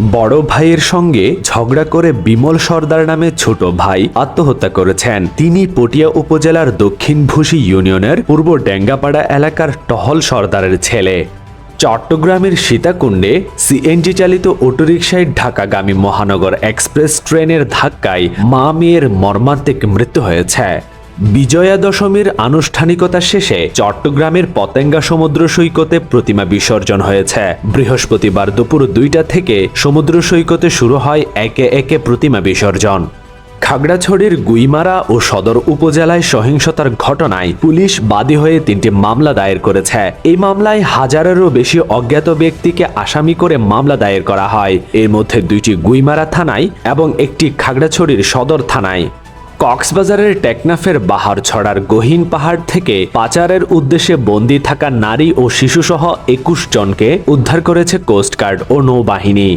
বড় ভাইয়ের সঙ্গে ঝগড়া করে বিমল সর্দার নামে ছোট ভাই আত্মহত্যা করেছেন। তিনি পটিয়া উপজেলার দক্ষিণ ভুসি ইউনিয়নের পূর্ব ডেঙ্গাপাড়া এলাকার টহল সর্দারের ছেলে। চট্টগ্রামের সীতাকুণ্ডে সিএনজি চালিত অটোরিকশায় ঢাকাগামী মহানগর এক্সপ্রেস ট্রেনের ধাক্কায় মা মেয়ের মর্মান্তিক মৃত্যু হয়েছে। বিজয়া দশমীর আনুষ্ঠানিকতা শেষে চট্টগ্রামের পতেঙ্গা সমুদ্র সৈকতে প্রতিমা বিসর্জন হয়েছে। বৃহস্পতিবার দুপুর দুইটা থেকে সমুদ্র সৈকতে শুরু হয় একে একে প্রতিমা বিসর্জন। খাগড়াছড়ির গুইমারা ও সদর উপজেলায় সহিংসতার ঘটনায় পুলিশ বাদী হয়ে তিনটি মামলা দায়ের করেছে। এই মামলায় হাজারেরও বেশি অজ্ঞাত ব্যক্তিকে আসামি করে মামলা দায়ের করা হয়। এর মধ্যে দুইটি গুইমারা থানায় এবং একটি খাগড়াছড়ির সদর থানায়। কক্সবাজারের টেকনাফের বাহার ছড়ার গহীন পাহাড় থেকে পাচারের উদ্দেশ্যে বন্দী থাকা নারী ও শিশুসহ একুশ জনকে উদ্ধার করেছে কোস্টগার্ড ও নৌবাহিনী।